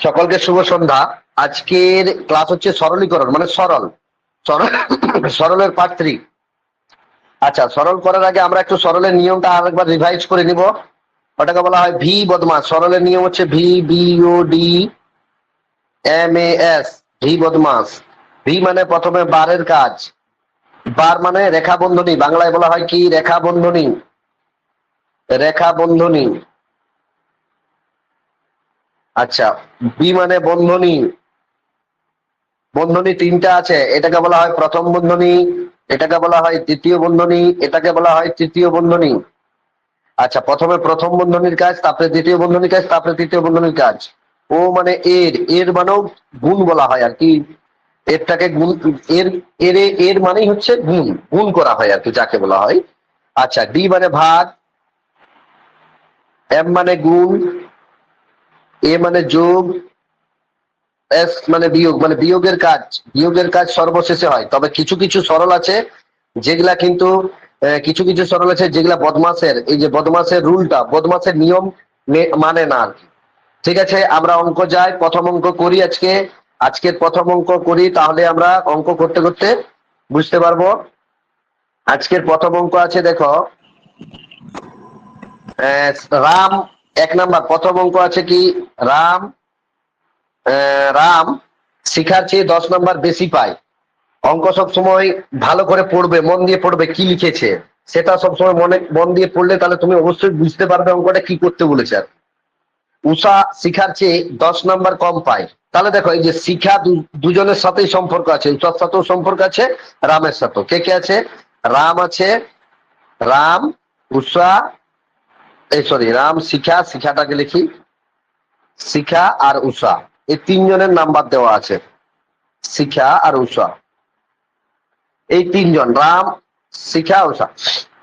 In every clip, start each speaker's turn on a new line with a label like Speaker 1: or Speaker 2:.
Speaker 1: সকলকে শুভ সন্ধ্যা। আজকের ক্লাস হচ্ছে সরলীকরণ মানে সরল। সরল, সরলের পার্ট থ্রি আচ্ছা সরল করার আগে আমরা একটু সরলের নিয়মটা আরেকবার রিভাইজ করে নিব। ওটাকে বলা হয় ভি বদমাস। সরলের নিয়ম হচ্ছে V, B, O, D, M, A, S, V বদমাস। ভি মানে প্রথমে বারের কাজ। বার মানে রেখা বন্ধনী। বাংলায় বলা হয় কি? রেখা বন্ধনী। রেখা বন্ধনী। আচ্ছা বি মানে বন্ধনী। বন্ধনী তিনটা আছে, এটাকে বলা হয় প্রথম বন্ধনী, এটাকে বলা হয় দ্বিতীয় বন্ধনী, এটাকে বলা হয় তৃতীয় বন্ধনী। আচ্ছা প্রথমে প্রথম বন্ধনীর কাজ, তারপরে দ্বিতীয় বন্ধনীর কাজ, তারপরে তৃতীয় বন্ধনীর কাজ। ও মানে এর এর মানেও গুণ বলা হয় আর কি। এরটাকে গুণ, এর এর এর মানেই হচ্ছে গুণ গুণ করা হয় আর কি, যাকে বলা হয়। আচ্ছা ডি মানে ভাগ, এম মানে গুণ এ মানে যোগ এস মানে বিয়োগ মানে বিয়োগের কাজ বিয়োগের কাজ সর্বশেষে হয়। তবে কিছু কিছু সরল আছে, যেগুলা কিন্তু কিছু কিছু সরল আছে যেগুলা বদমাসের, এই যে বদমাসের রুলটা, বদমাসের নিয়ম মানে না ঠিক আছে, আমরা অঙ্ক যাই, প্রথম অঙ্ক করি আজকে, আজকের প্রথম অঙ্ক করি, তাহলে আমরা অঙ্ক করতে করতে বুঝতে পারব। আজকের প্রথম অঙ্ক আছে, দেখো রাম এক নাম্বার প্রথম অঙ্ক আছে কি? রাম রাম শিখার চেয়ে দশ নাম্বার বেশি পায়। অঙ্ক সব সময় ভালো করে পড়বে, মন দিয়ে পড়বে কি লিখেছে। সেটা সব সময় মনে, মন দিয়ে পড়লে তাহলে তুমি অবশ্যই বুঝতে পারবে অঙ্কটা কি করতে বলেছে আর উষা শিখার চেয়ে দশ নাম্বার কম পায়। তাহলে দেখো, এই যে শিখা দুজনের সাথেই সম্পর্ক আছে। উষার সাথেও সম্পর্ক আছে, রামের সাথেও। কে কে আছে? রাম আছে, রাম, উষা এই সরি রাম, শিখা, শিখাটাকে লিখি। শিখা আর উষা। এই তিনজনের নাম্বার দেওয়া আছে। শিখা আর উষা। এই তিনজন, রাম, শিখা, উষা।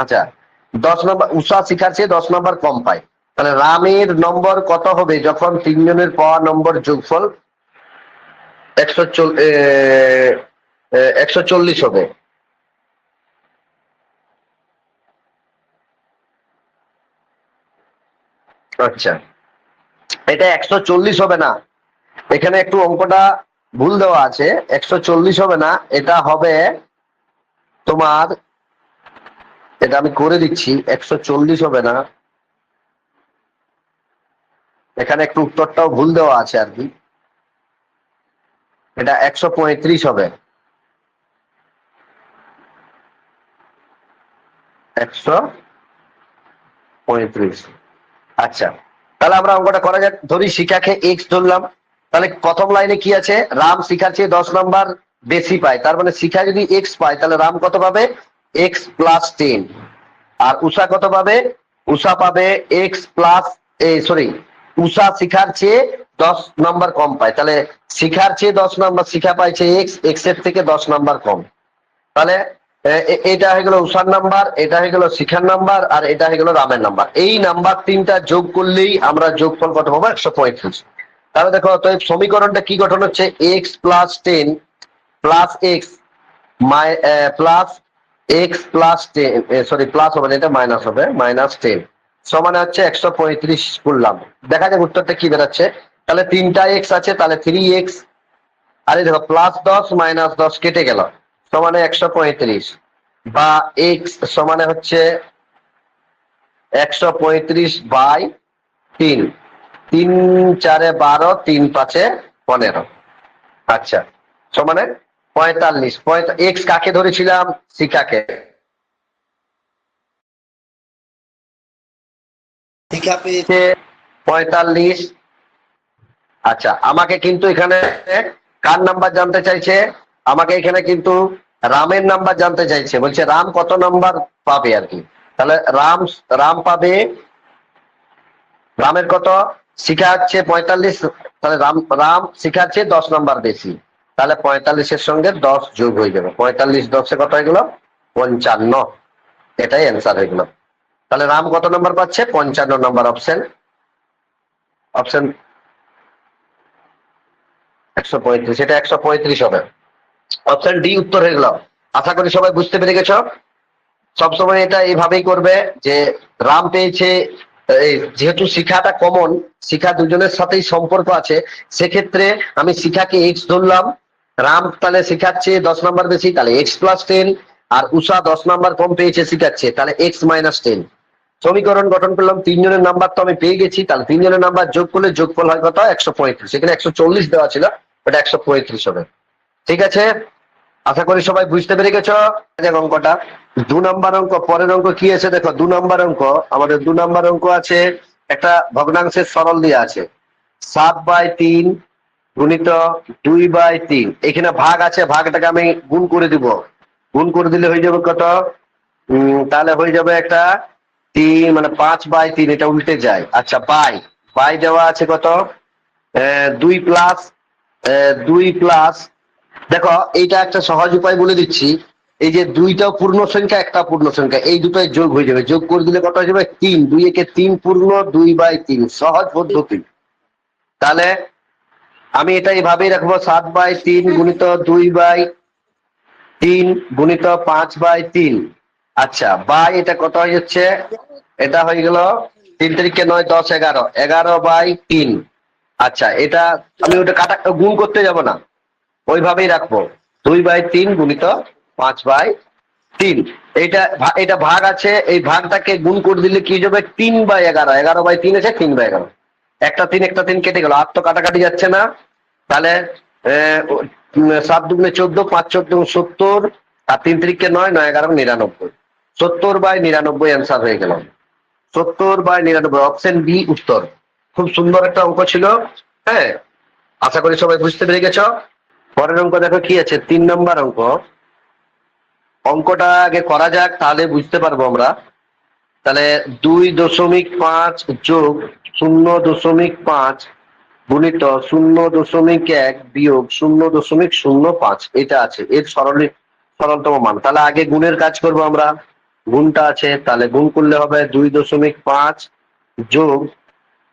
Speaker 1: আচ্ছা দশ নম্বর, উষা শিখার চেয়ে দশ নম্বর কম পায়। তাহলে রামের নম্বর কত হবে? যখন তিনজনের পাওয়া নম্বর যোগফল একশো একশো চল্লিশ হবে। আচ্ছা। এটা একশো চল্লিশ হবে না। এখানে একটু অঙ্কটা ভুল দেওয়া আছে। একশো চল্লিশ হবে না। এটা হবে তোমার, এটা আমি করে দিচ্ছি, একশো চল্লিশ হবে না। এখানে একটু উত্তরটাও ভুল দেওয়া আছে আর কি। এটা একশো পঁয়ত্রিশ হবে। একশো পঁয়ত্রিশ। আচ্ছা তাহলে আমরা অঙ্কটা করা যাক। ধরি শিখাকে এক্স ধরলাম। তাহলে প্রথম লাইনে কি আছে? রাম শিখার চেয়ে দশ নম্বর বেশি পায়। তার মানে শিখা যদি এক্স পায়, তাহলে রাম কত পাবে? এক্স প্লাস টেন আর উষা কত পাবে? উষা পাবে এক্স প্লাস সরি উষা শিখার চেয়ে দশ নম্বর কম পায়। তাহলে শিখার চেয়ে দশ নম্বর শিখা পাইছে এক্স এক্সের থেকে দশ নম্বর কম। তাহলে এটা হয়ে গেল উষার নাম্বার, এটা হয়ে গেল শিখার নাম্বার, আর এটা হয়ে গেল রামের নাম্বার। এই নাম্বার তিনটা যোগ করলেই আমরা যোগফল কত পাবো একশো পঁয়ত্রিশ। তাহলে দেখো তো সমীকরণটা কি গঠন হচ্ছে? X plus ten plus X মাই plus X plus ten sorry plus হবে এটা মাইনাস হবে মাইনাস টেন সমানে হচ্ছে একশো পঁয়ত্রিশ করলাম। দেখা যাক উত্তরটা কি বেরোচ্ছে। তাহলে তিনটা এক্স আছে, তাহলে থ্রি এক্স আরে দেখো প্লাস দশ মাইনাস দশ কেটে গেল। সমানে একশো পঁয়ত্রিশ বা এক্স সমানে হচ্ছে একশো পঁয়ত্রিশ বাই তিন। তিন চারে বারো তিন পাঁচে পনেরো। আচ্ছা সমানে পঁয়তাল্লিশ। এক্স কাকে ধরেছিলাম? শিখাকে শিখা পেয়েছে পঁয়তাল্লিশ। আচ্ছা আমাকে কিন্তু এখানে কার নাম্বার জানতে চাইছে? আমাকে এখানে কিন্তু রামের নাম্বার জানতে চাইছে। বলছে, রাম কত নাম্বার পাবে আর কি? তাহলে রাম রাম পাবে, রামের কত? শিখা হচ্ছে পঁয়তাল্লিশ, তাহলে রাম রাম শিখাচ্ছে দশ নাম্বার বেশি। তাহলে পঁয়তাল্লিশের সঙ্গে দশ যোগ হয়ে যাবে। পঁয়তাল্লিশ দশে কত হয়ে গেল? পঞ্চান্ন। এটাই অ্যান্সার হয়ে গেল। তাহলে রাম কত নাম্বার পাচ্ছে? পঞ্চান্ন নাম্বার অপশন অপশন একশো পঁয়ত্রিশ। এটা একশো পঁয়ত্রিশ হবে। অপশন ডি উত্তর হয়ে গেল আশা করি সবাই বুঝতে পেরে গেছ। সবসময় এটা এইভাবেই করবে যে রাম পেয়েছে যেহেতু শিখাটা কমন শিখা দুজনের সাথেই সম্পর্ক আছে, সেক্ষেত্রে আমি শিখাকে এক্স ধরলাম। রাম তাহলে শিখাচ্ছে দশ নাম্বার বেশি, তাহলে এক্স প্লাস টেন আর উষা দশ নাম্বার কম পেয়েছে, শিখাচ্ছে, তাহলে এক্স মাইনাস টেন সমীকরণ গঠন করলাম, তিনজনের নাম্বার তো আমি পেয়ে গেছি, তাহলে তিনজনের নাম্বার যোগ করলে যোগফল হয় কত? একশো পঁয়ত্রিশ। এখানে একশো চল্লিশ দেওয়া ছিল, ওটা একশো পঁয়ত্রিশ হবে। ঠিক আছে? আশা করি সবাই বুঝতে পেরে গেছো। অঙ্কটা, দু নম্বর অঙ্ক, পরের অঙ্ক কি আছে দেখো? দু নম্বর অঙ্ক, আমাদের দু নম্বর অঙ্ক আছে, একটা ভগ্নাংশের সরল দিয়ে আছে। সাত বাই তিন গুণিত দুই বাই তিন। এখানে ভাগ আছে, ভাগটাকে আমি গুণ করে দিব। গুণ করে দিলে হয়ে যাবে কত? তাহলে হয়ে যাবে একটা তিন মানে পাঁচ বাই তিন, এটা উল্টে যায়। আচ্ছা বাই। বাই দেওয়া আছে কত? দুই প্লাস দুই প্লাস দেখো, এইটা একটা সহজ উপায় বলে দিচ্ছি। এই যে দুইটা পূর্ণ সংখ্যা, একটা পূর্ণ সংখ্যা, এই দুটোই যোগ হয়ে যাবে। যোগ করে দিলে কত হয়ে যাবে? তিন। দুই একে তিন পূর্ণ, দুই বাই তিন। সহজ পদ্ধতি। তাহলে আমি এটা এইভাবেই রাখব, সাত বাই তিন গুণিত দুই বাই তিন গুণিত পাঁচ বাই তিন। আচ্ছা বাই এটা কত হয়ে যাচ্ছে? এটা হয়ে গেল তিন তারিখে নয়, দশ, এগারো। এগারো বাই তিন। আচ্ছা এটা আমি ওটা কাটা গুণ করতে যাব না। ওইভাবেই রাখব। দুই বাই তিন গুণিত পাঁচ বাই তিন। এইটা ভা- এটা ভাগ আছে, এই ভাগটাকে গুণ করে দিলে কি যাবে? তিন বাই এগারো। এগারো বাই তিন আছে, তিন বাই এগারো। একটা তিন একটা তিন কেটে গেল। আর তো কাটাকাটি যাচ্ছে না। তাহলে সাত দুগুণে চোদ্দ, পাঁচ চোদ্দ সত্তর, আর তিন তিরিখে নয় নয় এগারো, নিরানব্বই। সত্তর বাই নিরানব্বই অ্যান্সার হয়ে গেল। সত্তর বাই নিরানব্বই অপশন বি উত্তর। খুব সুন্দর একটা অঙ্ক ছিল। হ্যাঁ আশা করি সবাই বুঝতে পেরে গেছো। পরের অঙ্ক দেখো কি আছে? তিন নম্বর অঙ্ক। অঙ্কটা আগে করা যাক, তাহলে বুঝতে পারব আমরা। তাহলে দুই দশমিক পাঁচ যোগ শূন্য দশমিক পাঁচ গুণিত শূন্য দশমিক এক বিয়োগ শূন্য দশমিক শূন্য পাঁচ। এটা আছে, এর সরল সরলতম মান। তাহলে আগে গুণের কাজ করব আমরা। গুণটা আছে, তাহলে গুণ করলে হবে দুই দশমিক পাঁচ যোগ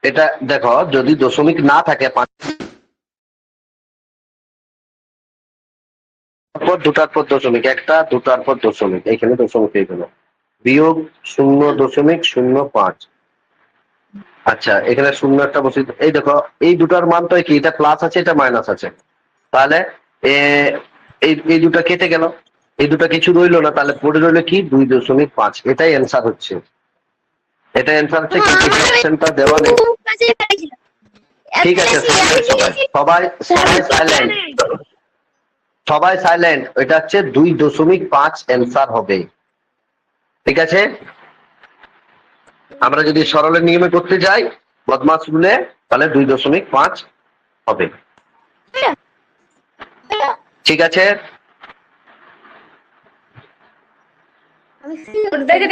Speaker 1: এটা দেখো, যদি দশমিক না থাকে পাঁচ পর দুটার পর দশমিক একটা দুটার পর দশমিক এখানে দশমিক হয়ে গেল। বিয়োগ শূন্য দশমিক শূন্য পাঁচ। আচ্ছা এখানে শূন্য একটা বসে এই দেখো এই দুটার মান তো কি এটা প্লাস আছে এটা মাইনাস আছে। তাহলে এই এই দুটো কেটে গেল। এই দুটো কিছু রইল না তাহলে পড়ে রইল কি? দুই দশমিক পাঁচ। এটাই অ্যান্সার হচ্ছে। এটা অ্যান্সার হচ্ছে কিন্তু অপশনটা দেওয়া নেই। ঠিক আছে সবাই সবাই সাইলেন্ট সবাই সাইলেন্ট এটা হচ্ছে দুই দশমিক পাঁচ অ্যান্সার হবে। ঠিক আছে? আমরা যদি সরলের নিয়মে করতে যাই, বদমাস রুলে তাহলে দুই দশমিক পাঁচ হবে। ঠিক আছে?
Speaker 2: দেখে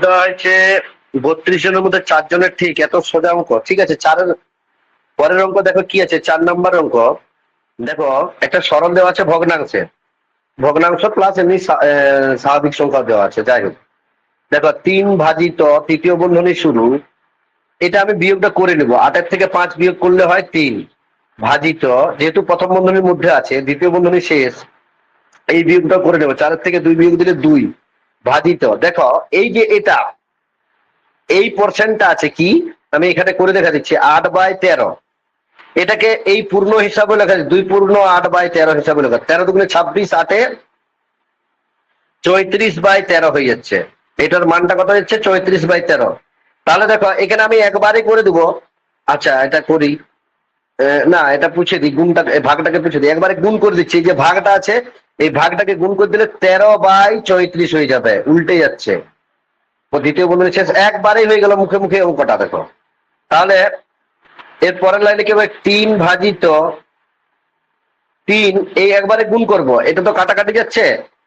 Speaker 1: এটা হচ্ছে বত্রিশ জনের মধ্যে চারজনের ঠিক, এত সোজা অঙ্ক, ঠিক আছে? চারের, পরের অঙ্ক দেখো কি আছে, চার নম্বর অঙ্ক। দেখো, একটা সরল দেওয়া আছে ভগ্নাংশে। ভগ্নাংশ প্লাস এমনি স্বাভাবিক সংখ্যা দেওয়া আছে, যাই হোক। দেখো, তিন ভাজিত তৃতীয় বন্ধনী শুরু। এটা আমি বিয়োগটা করে নেব। আটের থেকে পাঁচ বিয়োগ করলে হয় তিন। ভাজিত, যেহেতু প্রথম বন্ধনীর মধ্যে আছে, দ্বিতীয় বন্ধনী শেষ, এই বিয়োগটা করে নেব। চারের থেকে দুই বিয়োগ দিলে দুই। ভাজিত দেখো, এই যে এটা, এই পোর্শনটা আছে কি? আমি এখানে করে দেখা দিচ্ছি, আট বাই তেরো। এটাকে এই পূর্ণ হিসাবে লেখা দুই পূর্ণ, আট বাই তেরো হিসাবে লেখা তেরো দুগুণে ছাব্বিশ, আটে চৌত্রিশ বাই তেরো হয়ে যাচ্ছে। এটার মানটা কত হচ্ছে? চৌত্রিশ বাই তেরো। তাহলে দেখো, এখানে আমি একবারে করে দিব। আচ্ছা এটা করি। না, এটা পুছে দিই, গুণটা ভাগটাকে পুছে দিই। একবারে গুণ করে দিচ্ছি যে ভাগটা আছে এই ভাগটাকে গুণ করে দিলে তেরো বাই চৌত্রিশ হয়ে যাবে, উল্টে যাচ্ছে। ও দ্বিতীয় বন্ধনী শেষ, একবারেই হয়ে গেল মুখে মুখে অঙ্কটা, দেখো। তাহলে এর পরের লাইনে কি তিন ভাজিত তিন, এই একবারে গুণ করব, এটা তো কাটাকাটি যাচ্ছে।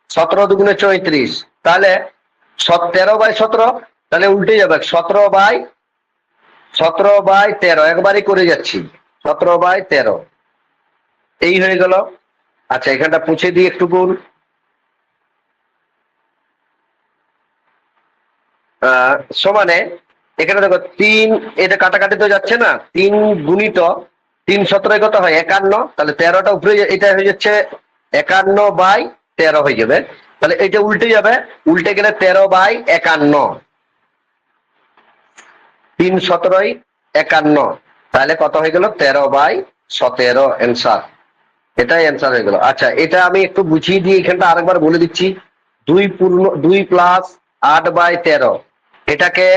Speaker 1: সতেরো দুগুণে চৌত্রিশ, তাহলে তেরো বাই সতেরো, তাহলে উল্টে যাবে, সতেরো বাই সতেরো বাই তেরো, একবারই করে যাচ্ছি, সতেরো বাই তেরো। এই হয়ে গেল আচ্ছা এখানটা পুছে দিই একটু আহ, সমানে এখানে দেখো তিন এটা কাটাকাটি তো যাচ্ছে না তিন গুণিত তিন সতেরো কত হয়? একান্ন। তাহলে তেরোটা উপরে এটা হয়ে যাচ্ছে একান্ন বাই তেরো হয়ে যাবে। তাহলে এটা উল্টে যাবে উল্টে গেলে তেরো বাই একান্ন। তিন সতেরোই একান্ন। তাহলে কত হয়ে গেল? তেরো বাই সতেরো অ্যান্সার এটাই অ্যান্সার হয়ে গেল। আচ্ছা এটা আমি একটু বুঝিয়ে দিয়ে এখানটা আরেকবার বলে দিচ্ছি। দুই পূর্ণ, দুই প্লাস আট বাই তেরো। এটাকে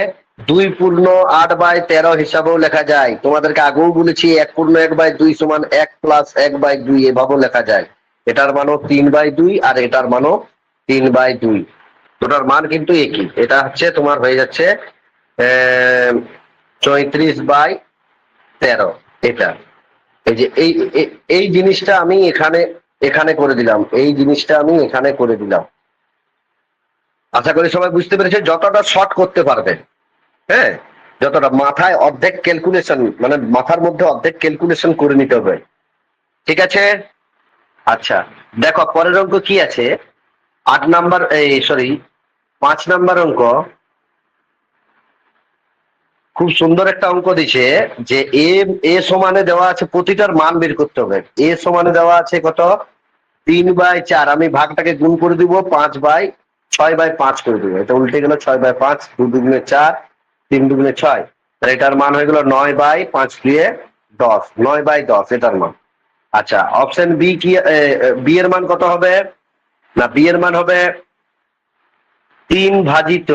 Speaker 1: দুই পূর্ণ আট বাই তেরো হিসাবেও লেখা যায়। তোমাদেরকে আগেও বলেছি, এক পূর্ণ এক বাই দুই সমান এক প্লাস এক বাই দুই এভাবেও লেখা যায়। এটার মানও তিন বাই দুই আর এটার মানও তিন বাই দুই। দুটার মান কিন্তু একই। এটা হচ্ছে তোমার হয়ে যাচ্ছে চৈত্রিশ বাই তেরো। এটা। এই যে এই এই জিনিসটা আমি এখানে এখানে করে দিলাম। এই জিনিসটা আমি এখানে করে দিলাম। আশা করি সবাই বুঝতে পেরেছে, যতটা শর্ট করতে পারবে হ্যাঁ? যতটা মাথায় অর্ধেক ক্যালকুলেশন মানে মাথার মধ্যে অর্ধেক ক্যালকুলেশন করে নিতে হবে। ঠিক আছে? আচ্ছা দেখো, পরের অঙ্ক কি আছে? আট নাম্বার, এই সরি পাঁচ নাম্বার অঙ্ক। খুব সুন্দর একটা অঙ্ক দিছে যে এ এ সমানে দেওয়া আছে প্রতিটার মান বের করতে হবে। এ সমানে দেওয়া আছে কত? তিন বাই চার। আমি ভাগটাকে গুণ করে দিব, পাঁচ বাই ছয় বাই পাঁচ করে দিব। এটা উল্টে গেল ছয় বাই পাঁচ দু দুগুণে চার, তিন দুগুণে ছয়। তাহলে এটার মান হয়ে গেল নয় বাই পাঁচ দিয়ে দশ। নয় বাই দশ, এটার মান। আচ্ছা অপশন বি কি বি এর মান কত হবে? না বি এর মান হবে তিন ভাজিত।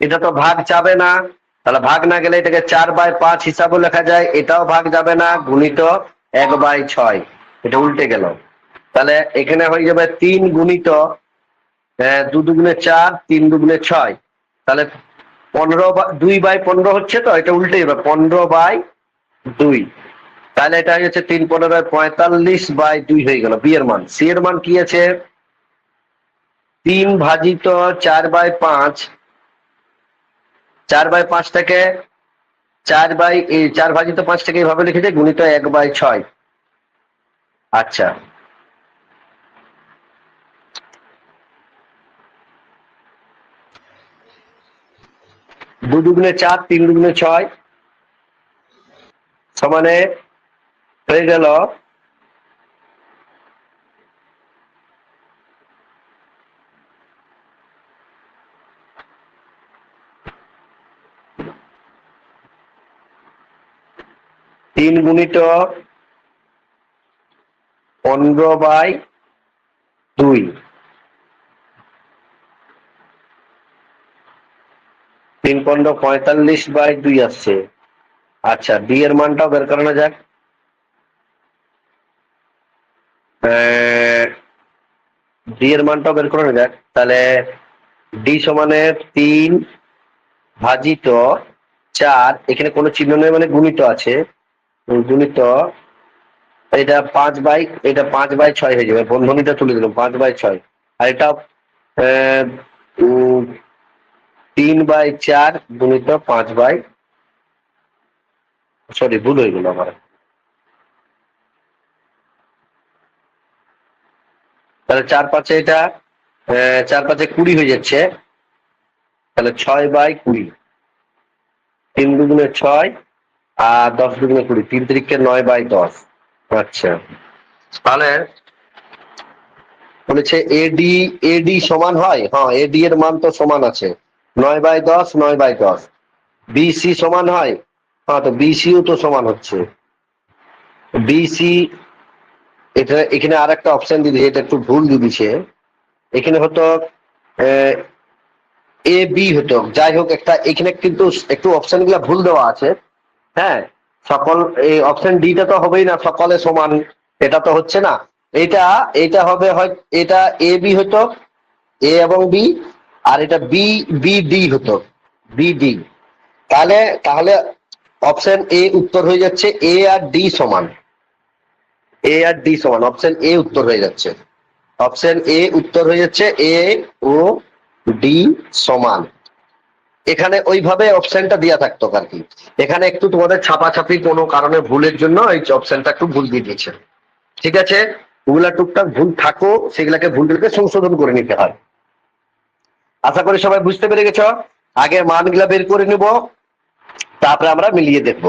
Speaker 1: এটা তো ভাগ চাবে না। তাহলে ভাগ না গেলে এটাকে চার বাই পাঁচ হিসাবে লেখা যায়, এটাও ভাগ যাবে না, গুণিত এক বাই ছয়। এটা উল্টে গেল। তাহলে এখানে হয়ে যাবে তিন গুণিত দু দুগুণে চার, তিন দুগুণে ছয়। তাহলে পনেরো বা, দুই বাই পনেরো হচ্ছে তো? এটা উল্টে যাবে, পনেরো বাই দুই। তাহলে এটা হয়ে যাচ্ছে তিন পনেরো পঁয়তাল্লিশ বাই দুই হয়ে গেল, বি এর মান। সি এর মান কি আছে? তিন ভাজিত চার বাই পাঁচ চার বাই পাঁচ থেকে চার বাই এই চার ভাজিত পাঁচ থেকে এইভাবে লিখেছে গুণিত এক বাই ছয়। আচ্ছা। দু দুগুণে চার, তিন দুগুণে ছয়। সমানে হয়ে গেল তিন গুণিত পনেরো বাই দুই। তিন পনেরো পঁয়তাল্লিশ বাই দুই আসছে। আচ্ছা ডি এর মানটাও বের করানো যাক। ডি এর মানটাও বের করানো যাক। তাহলে ডি সমানে তিন ভাজিত চার, এখানে কোনো চিহ্ন নেই মানে গুণিত আছে। গুণিত এটা পাঁচ বাই, এটা পাঁচ বাই ছয় হয়ে যাবে। বন্ধনীটা তুলে দিলাম, পাঁচ বাই ছয়। আর এটা তিন বাই চার গুণিত পাঁচ বাই সরি ভুল হয়ে গেল আমার। তাহলে চার পাঁচে এটা চার পাঁচে কুড়ি হয়ে যাচ্ছে। তাহলে ছয় বাই কুড়ি। তিন দুগুণে ছয় আর দশ দুগুণে কুড়ি, তিন তিরিখে নয় বাই দশ। আচ্ছা। তাহলে বলেছে এডি এডি সমান হয়? হ্যাঁ এডি এর মান তো সমান আছে। নয় বাই দশ, নয় বাই দশ। বিসি সমান হয়? হ্যাঁ তো বিসিও তো সমান হচ্ছে। বিসি এটা এখানে আর একটা অপশন দিদি এটা একটু ভুল দিয়ে দিছে। এখানে হতো, এ বি হতো। যাই হোক, একটা, এখানে কিন্তু একটু অপশনগুলা ভুল দেওয়া আছে। হ্যাঁ সকল এই অপশন ডিটা তো হবেই না, সকলে সমান, এটা তো হচ্ছে না। এটা এটা হবে হয় এটা এ বি হতো এ এবং বি আর এটা বি বি ডি হতো বি ডি তাহলে তাহলে অপশন এ উত্তর হয়ে যাচ্ছে এ আর ডি সমান। এ আর ডি সমান অপশন এ উত্তর হয়ে যাচ্ছে। অপশন এ উত্তর হয়ে যাচ্ছে এ ও ডি সমান। এখানে ওইভাবে অপশনটা দেওয়া থাকতো আর কি এখানে একটু তোমাদের ছাপাছাপি কোনো কারণে ভুলের জন্য এই অপশনটা একটু ভুল দিয়ে দিয়েছে। ঠিক আছে? ওগুলা টুকটাক ভুল থাকো, সেগুলাকে ভুলগুলোকে সংশোধন করে নিতে হয়। আশা করি সবাই বুঝতে পেরে গেছ? আগে মানগুলা বের করে নিব, তারপরে আমরা মিলিয়ে দেখব।